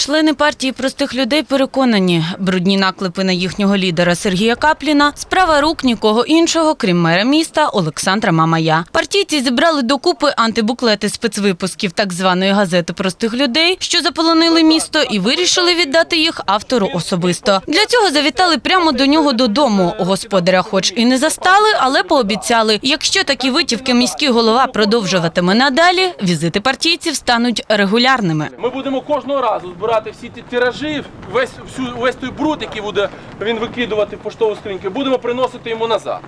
Члени партії простих людей переконані, брудні наклепи на їхнього лідера Сергія Капліна – справа рук нікого іншого, крім мера міста Олександра Мамая. Партійці зібрали докупи антибуклети спецвипусків так званої газети простих людей, що заполонили місто, і вирішили віддати їх автору особисто. Для цього завітали прямо до нього додому. Господаря, хоч і не застали, але пообіцяли, якщо такі витівки міський голова продовжуватиме надалі, візити партійців стануть регулярними. Ми будемо кожного разу збирати всі ті тиражі, весь всю весь той бруд, який буде він викидувати в поштову скриньку, будемо приносити йому назад.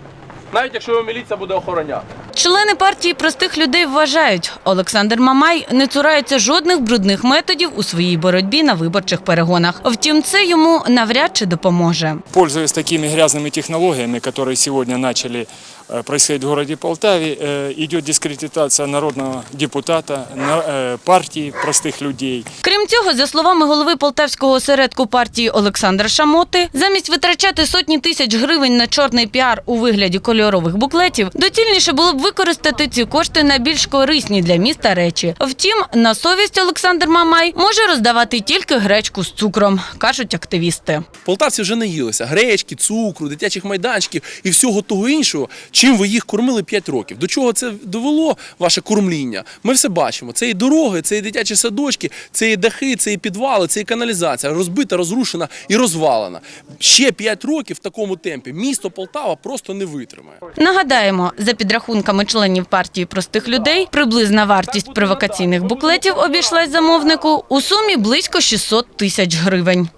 Навіть якщо його міліція буде охороняти. Члени партії простих людей вважають, Олександр Мамай не цурається жодних брудних методів у своїй боротьбі на виборчих перегонах. Втім, це йому навряд чи допоможе. Пользуясь такими грязными технологиями, которые сегодня начали э, происходить в городе Полтаве, э, идет дискредитация народного депутата, на- э, партии простых людей. Крім цього, за словами голови полтавського осередку партії Олександра Шамоти, замість витрачати сотні тисяч гривень на чорний піар у вигляді кольорових буклетів, доцільніше було б використати ці кошти на більш корисні для міста речі. Втім, на совість Олександр Мамай може роздавати тільки гречку з цукром, кажуть активісти. Полтавці вже наїлися гречки, цукру, дитячих майданчиків і всього того іншого, чим ви їх кормили 5 років. До чого це довело ваше кормління? Ми все бачимо. Це і дороги, це і дитячі садочки, це і дахи, це і підвали, це і каналізація. Розбита, розрушена і розвалена. Ще 5 років в такому темпі місто Полтава просто не витримає. Нагадаємо, за підрахунками членів партії простих людей, приблизна вартість провокаційних буклетів обійшлась замовнику у сумі близько 600 тисяч гривень.